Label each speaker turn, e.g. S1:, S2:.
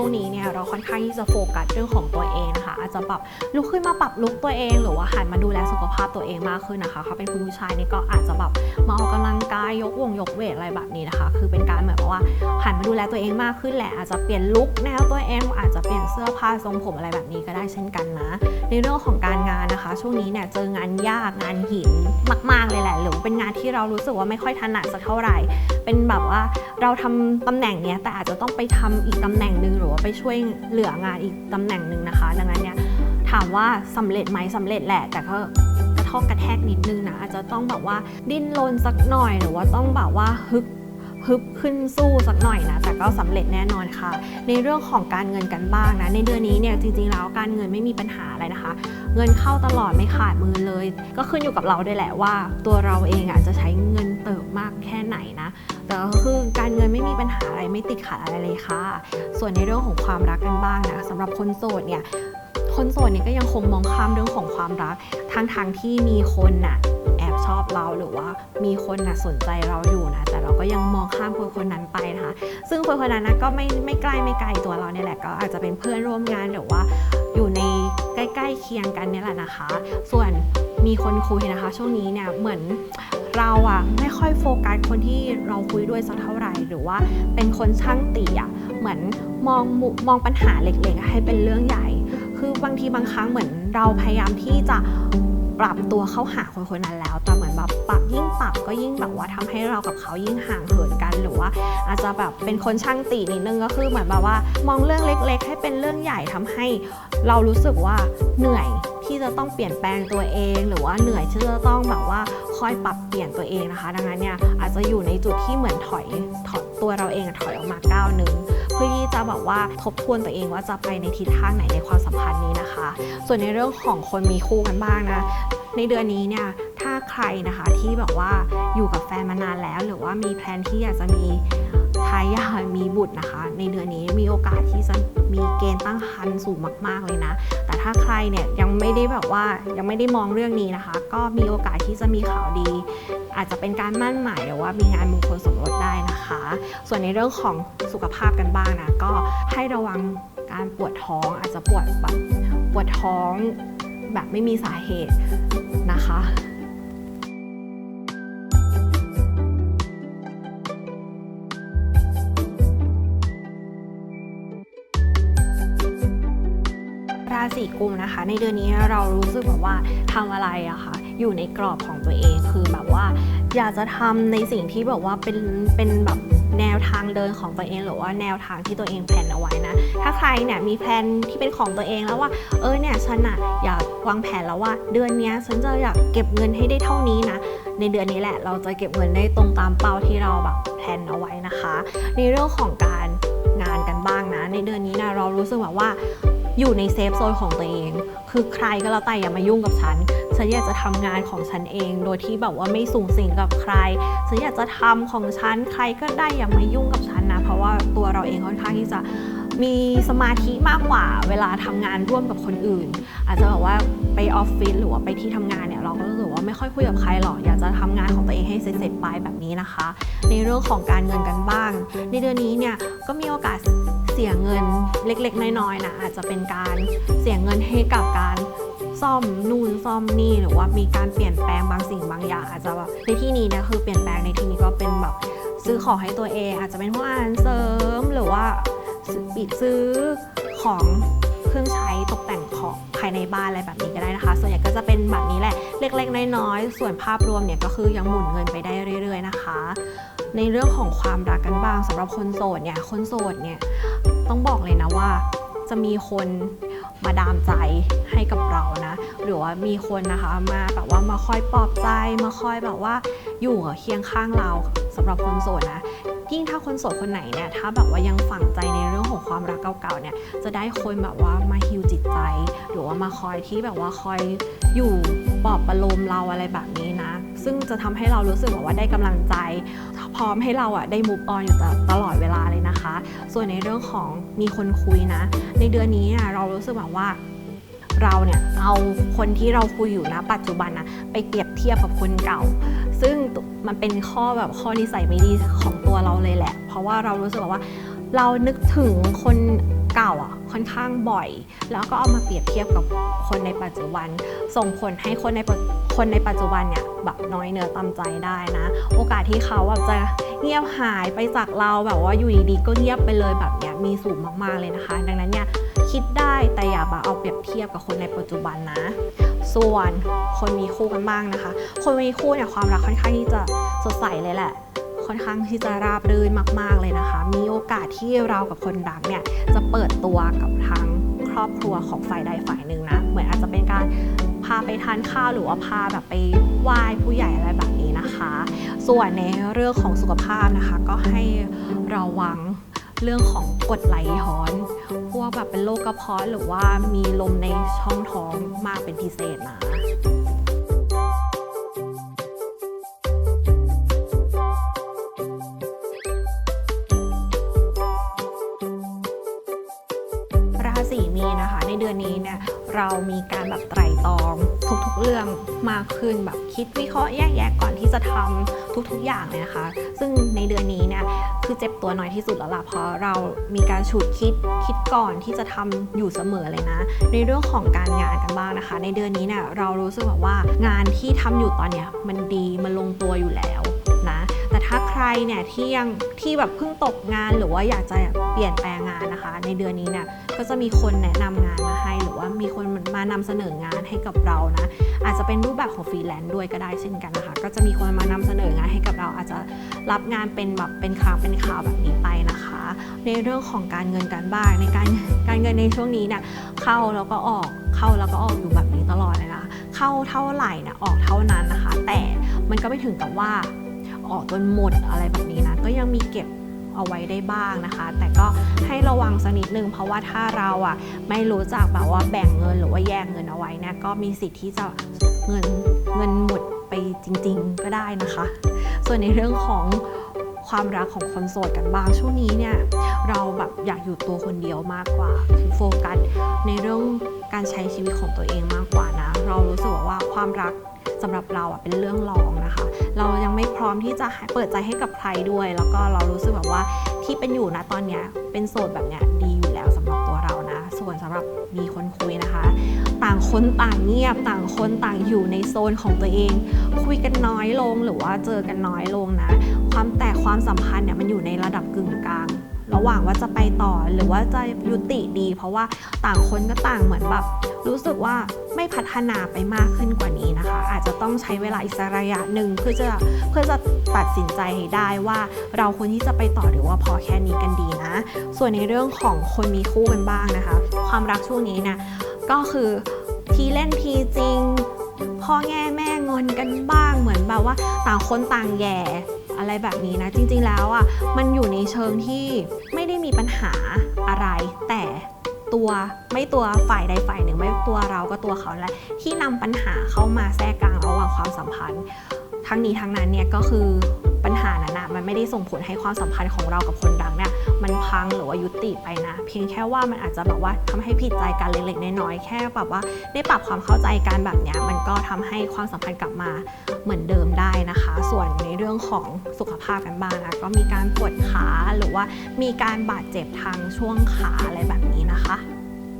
S1: ช่วงนี้เนี่ยเราค่อนข้างที่จะโฟกัสเรื่องของตัวเองนะคะ อาจจะแบบลุกขึ้นมาปรับลุกตัวเอง หรือว่าหันมาดูแลสุขภาพตัวเองมากขึ้นนะคะเขาเป็นคุณผู้ชายนี่ก็อาจจะแบบมาออกกำลังกายยกวงยกเวทอะไรแบบนี้นะคะ คือเป็นการเหมือนกับว่าหันมาดูแลตัวเองมากขึ้นแหละอาจจะเปลี่ยนลุคแนวตัวเองอาจจะเปลี่ยนเสื้อผ้าทรงผมอะไรแบบนี้ก็ได้เช่นกันนะในเรื่องของการงานนะคะ ช่วงนี้เนี่ยเจองานยากงานหินมาก ๆเลยแหละ หรือเป็นงานที่เรารู้สึกว่าไม่ค่อยถนัดสักเท่าไหร่ เป็นแบบว่าเราทำตำแหน่งเนี้ยแต่อาจจะต้องไปทำอีกตำแหน่งหนึ่งหรือว่าไปช่วยเหลืองานอีกตำแหน่งหนึ่งนะคะ ดังนั้นเนี่ยถามว่าสำเร็จไหมสำเร็จแหละ แต่ก็กระทอกระแทกนิดนึงนะอาจจะต้องแบบว่าดิ้นรนสักหน่อยหรือว่าต้องแบบว่าฮึกฮึบขึ้นสู้สักหน่อยนะแต่ก็สำเร็จแน่นอนค่ะ ในเรื่องของการเงินกันบ้างนะ ในเดือนนี้เนี่ยจริงๆแล้วการเงินไม่มีปัญหาอะไรนะคะ เงินเข้าตลอดไม่ขาดมือเลย ก็ขึ้นอยู่กับเราด้วยแหละว่า ตัวเราเองอะจะใช้เงิน เติบมากแค่ไหนนะ แต่ก็คือการเงินไม่มีปัญหาอะไรไม่ติดขัดอะไรเลยค่ะ ส่วนในเรื่องของความรักกันบ้างนะสำหรับคนโสดเนี่ยคนโสดเนี่ยก็ยังคงมองข้ามเรื่องของความรักทั้งทางที่มีคนน่ะแอบชอบเราหรือว่ามีคนน่ะสนใจเราอยู่นะ แต่เราก็ยังมองข้ามคนคนนั้นไปนะคะซึ่งคนคนนั้นนะก็ไม่ไม่ใกล้ไม่ไกลตัวเราเนี่ยแหละก็อาจจะเป็นเพื่อนร่วมงานหรือว่าอยู่ในใกล้ๆเคียงกันเนี่ยแหละนะคะ ส่วนมีคนคุยนะคะ ช่วงนี้เนี่ยเหมือน เราอะไม่ค่อยโฟกัสคนที่เราคุยด้วยสักเท่าไหร่หรือว่าเป็นคนช่างตีอะเหมือนมองมุมองปัญหาเล็กๆ ให้เป็นเรื่องใหญ่ คือบางทีบางครั้งเหมือนเราพยายามที่จะปรับตัวเข้าหาคนคนนั้นแล้ว แต่เหมือนแบบปรับยิ่งปรับก็ยิ่งแบบว่าทำให้เรากับเขายิ่งห่างเหินกันหรือว่าอาจจะแบบเป็นคนช่างตีนิดนึงก็คือเหมือนแบบว่ามองเรื่องเล็ก ๆ ให้เป็นเรื่องใหญ่ทำให้เรารู้สึกว่าเหนื่อย ที่จะต้องเปลี่ยนแปลงตัวเอง หรือว่าเหนื่อยที่จะต้องแบบว่าคอยปรับเปลี่ยนตัวเองนะคะ ดังนั้นเนี่ยอาจจะอยู่ในจุดที่เหมือนถอยถอยตัวเราเองถอยออกมาก้าวหนึ่งเพื่อที่จะแบบว่าทบทวนตัวเองว่าจะไปในทิศทางไหนในความสัมพันธ์นี้นะคะ ส่วนในเรื่องของคนมีคู่กันบ้างนะในเดือนนี้เนี่ยถ้าใครนะคะที่แบบว่าอยู่กับแฟนมานานแล้ว หรือว่ามีแพลนที่อยากจะมีทายาทมีบุตรนะคะ ในเดือนนี้มีโอกาสที่จะมีเกณฑ์ตั้งครรภ์สูงมาก ๆ เลยนะ ถ้าใครเนี่ยยังไม่ได้แบบว่ายังไม่ได้มองเรื่องนี้นะคะ ก็มีโอกาสที่จะมีข่าวดี อาจจะเป็นการมั่นหมายหรือว่ามีงานมงคลสมรสได้นะคะ ส่วนในเรื่องของสุขภาพกันบ้างนะก็ให้ระวังการปวดท้องอาจจะปวดแบบปวดท้องแบบไม่มีสาเหตุนะคะ สีกุมนะคะ ในเดือนนี้เรารู้สึกแบบว่าทำอะไรอะคะอยู่ในกรอบของตัวเองคือแบบว่า อยากจะทำในสิ่งที่แบบว่าเป็นเป็นแบบแนวทางเดินของตัวเอง หรือว่าแนวทางที่ตัวเองแผนเอาไว้นะ ถ้าใครเนี่ยมีแผนที่เป็นของตัวเองแล้วว่าเออเนี่ยฉันอะอยากวางแผนแล้วว่า เดือนนี้ฉันจะอยากเก็บเงินให้ได้เท่านี้นะในเดือนนี้แหละเราจะเก็บเงินได้ตรงตามเป้าที่เราแบบแผนเอาไว้นะคะ ในเรื่องของการงานกันบ้างนะ ในเดือนนี้นะเรารู้สึกแบบว่า อยู่ในเซฟโซนของตัวเอง คือใครก็แล้วแต่อย่ามายุ่งกับฉัน ฉันอยากจะทำงานของฉันเอง โดยที่แบบว่าไม่สูงสิงกับใคร ฉันอยากจะทำของฉัน ใครก็ได้อย่ามายุ่งกับฉันนะ เพราะว่าตัวเราเองค่อนข้างที่จะมีสมาธิมากกว่าเวลาทำงานร่วมกับคนอื่น อาจจะแบบว่าไปออฟฟิศหรือว่าไปที่ทำงานเนี่ยเราก็รู้สึกว่าไม่ค่อยคุยกับใครหรอกอยากจะทำงานของตัวเองให้เสร็จๆไปแบบนี้นะคะ ในเรื่องของการเงินกันบ้าง ในเดือนนี้เนี่ยก็มีโอกาส สียเงินเล็กๆ น้อยๆนะอาจจะเป็นการเสียเงินให้กับการซ่อมนู่นซ่อมนี่หรือว่ามีการเปลี่ยนแปลงบางสิ่งบางอย่าง อาจจะแบบในที่นี้นี่ยคือเปลี่ยนแปลงในที่นี้ก็เป็นแบบซื้อของให้ตัวเอง อาจจะเป็นพวกอาหารเสริมหรือว่าปิดซื้อของเครื่องใช้ตกแต่งของภายในบ้านอะไรแบบนี้ก็ได้นะคะ ส่วนใหญ่ก็จะเป็นแบบนี้แหละ เล็กๆ น้อยๆ ส่วนภาพรวมเนี่ยก็คือยังหมุนเงินไปได้เรื่อย ๆ นะคะ ในเรื่องของความรักกันบ้างสำหรับคนโสดเนี่ย คนโสดเนี่ย ต้องบอกเลยนะว่า จะมีคนมาดามใจให้กับเรานะ หรือว่ามีคนนะคะมาแบบว่ามาคอยปลอบใจมาคอยแบบว่าอยู่เคียงข้างเราสำหรับคนโสดนะยิ่งถ้าคนโสดคนไหนเนี่ยถ้าแบบว่ายังฝังใจในเรื่องของความรักเก่าๆเนี่ยจะได้คนแบบว่ามาฮิวจิตใจ หรือว่ามาคอยที่แบบว่าคอยอยู่ปลอบประโลมเราอะไรแบบนี้นะ ซึ่งจะทำให้เรารู้สึกแบบว่าได้กำลังใจ พร้อมให้เราอะได้มูฟออนอยู่ตลอดเวลาเลยนะคะ ส่วนในเรื่องของมีคนคุยนะ ในเดือนนี้อะเรารู้สึกแบบว่าเราเนี่ยเอาคนที่เราคุยอยู่นะปัจจุบันนะไปเปรียบเทียบกับคนเก่า ซึ่งมันเป็นข้อแบบข้อนิสัยไม่ดีของตัวเราเลยแหละ เพราะว่าเรารู้สึกแบบว่า เรานึกถึงคนเก่าอะค่อนข้างบ่อย แล้วก็เอามาเปรียบเทียบกับคนในปัจจุบัน ส่งผลให้คนในปัจ คนในปัจจุบันเนี่ยแบบน้อยเนื้อต่ำใจได้นะ โอกาสที่เขาแบบจะเงียบหายไปจากเราแบบว่าอยู่ดีๆก็เงียบไปเลยแบบเนี้ยมีสูงมากๆเลยนะคะ ดังนั้นเนี่ยคิดได้แต่อย่ามาเอาเปรียบเทียบกับคนในปัจจุบันนะ ส่วนคนมีคู่กันบ้างนะคะ คนมีคู่เนี่ยความรักค่อนข้างที่จะสดใสเลยแหละค่อนข้างที่จะราบรื่นมาก ๆ เลยนะคะ มีโอกาสที่เรากับคนรักเนี่ยจะเปิดตัวกับทางครอบครัวของฝ่ายใดฝ่ายหนึ่งนะ เหมือนอาจจะเป็นการ พาไปทานข้าวหรือว่าพาแบบไปไหว้ผู้ใหญ่อะไรแบบนี้นะคะ ส่วนในเรื่องของสุขภาพนะคะ ก็ให้ระวังเรื่องของกดไหลย้อน พวกแบบเป็นโรคกระเพาะหรือว่ามีลมในช่องท้องมากเป็นพิเศษนะราศีมีนะคะ ในเดือนนี้เนี่ย เรามีการแบบไตร่ตรอง ทุกๆเรื่องมากขึ้นแบบคิดวิเคราะห์แยกแยะก่อนที่จะทำทุกๆอย่างเลยนะคะ ซึ่งในเดือนนี้เนี่ยคือเจ็บตัวน้อยที่สุดแล้วล่ะเพราะเรามีการฉุดคิดคิดก่อนที่จะทำอยู่เสมอเลยนะ ในเรื่องของการงานกันบ้างนะคะ ในเดือนนี้เนี่ยเรารู้สึกแบบว่างานที่ทำอยู่ตอนเนี้ยมันดีมันลงตัวอยู่แล้ว ถ้าใครเนี่ยที่ยังที่แบบเพิ่งตกงานหรือว่าอยากจะเปลี่ยนแปลงงานนะคะ ในเดือนนี้เนี่ยก็จะมีคนแนะนำงานมาให้ หรือว่ามีคนมานำเสนองานให้กับเรานะ อาจจะเป็นรูปแบบของฟรีแลนซ์ด้วยก็ได้เช่นกันนะคะ ก็จะมีคนมานำเสนองานให้กับเรา อาจจะรับงานเป็นแบบเป็นคราวเป็นข่าวแบบนี้ไปนะคะ ในเรื่องของการเงินการบ้างในการการเงินในช่วงนี้เนี่ยเข้าแล้วก็ออกเข้าแล้วก็ออกอยู่แบบนี้ตลอดเลยนะเข้าเท่าไหร่นะออกเท่านั้นนะคะ แต่มันก็ไม่ถึงกับว่า ออกจนหมดอะไรแบบนี้นะ ก็ยังมีเก็บเอาไว้ได้บ้างนะคะ แต่ก็ให้ระวังสักนิดนึง เพราะว่าถ้าเราอะไม่รู้จักแบบว่าแบ่งเงินหรือว่าแยกเงินเอาไว้นี่ยก็มีสิทธิ์ที่จะเงินเงินหมดไปจริง ๆ ก็ได้นะคะ ส่วนในเรื่องของความรักของคนโสดกันบ้างช่วงนี้เนี่ยเราแบบอยากอยู่ตัวคนเดียวมากกว่าคือโฟกัสในเรื่องการใช้ชีวิตของตัวเองมากกว่านะ เรารู้สึกว่าความรัก สำหรับเราอะเป็นเรื่องรองนะคะ เรายังไม่พร้อมที่จะเปิดใจให้กับใครด้วย แล้วก็เรารู้สึกแบบว่าที่เป็นอยู่นะตอนเนี้ยเป็นโสดแบบเนี้ยดีอยู่แล้วสำหรับตัวเรานะ ส่วนสำหรับมีคนคุยนะคะ ต่างคนต่างเงียบต่างคนต่างอยู่ในโซนของตัวเอง คุยกันน้อยลงหรือว่าเจอกันน้อยลงนะ ความแตกความสัมพันธ์เนี่ยมันอยู่ในระดับกึ่งกลาง ระหว่างว่าจะไปต่อหรือว่าจะยุติดี เพราะว่าต่างคนก็ต่างเหมือนแบบรู้สึกว่าไม่พัฒนาไปมากขึ้นกว่านี้นะคะ อาจจะต้องใช้เวลาอีกสักระยะหนึ่งเพื่อจะเพื่อจะตัดสินใจให้ได้ว่าเราควรที่จะไปต่อหรือว่าพอแค่นี้กันดีนะ ส่วนในเรื่องของคนมีคู่กันบ้างนะคะ ความรักช่วงนี้นี่ยก็คือทีเล่นทีจริงพ่อแง่แม่งอนกันบ้างเหมือนแบบว่าต่างคนต่างแย่ อะไรแบบนี้นะ จริงๆแล้วอะมันอยู่ในเชิงที่ไม่ได้มีปัญหาอะไร แต่ตัวไม่ตัวฝ่ายใดฝ่ายหนึ่งไม่ตัวเราก็ตัวเขาแหละที่นำปัญหาเข้ามาแทรกกลางระหว่างความสัมพันธ์ ทั้งนี้ทั้งนั้นเนี่ยก็คือปัญหานั้นนะมันไม่ได้ส่งผลให้ความสัมพันธ์ของเรากับคนรักเนี่ย มันพังหรือว่ายุติไปนะ เพียงแค่ว่ามันอาจจะแบบว่าทำให้ผิดใจกันเล็กๆน้อยๆแค่แบบว่าได้ปรับความเข้าใจกันแบบนี้มันก็ทำให้ความสัมพันธ์กลับมาเหมือนเดิมได้นะคะ ส่วนในเรื่องของสุขภาพกันบ้างนะก็มีการปวดขาหรือว่ามีการบาดเจ็บทางช่วงขาอะไรแบบนี้นะคะ